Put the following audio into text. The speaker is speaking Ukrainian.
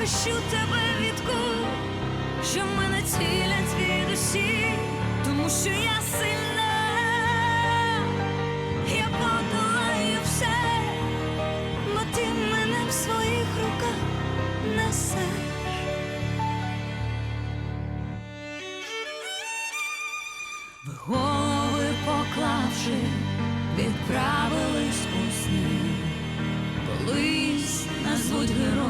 захищу тебе від кул, що мене цілять звідусі, тому що я сильна, я подолаю все, бо ти мене в своїх руках несеш. Ви голови поклавши, відправились у сни. Колись назвуть героями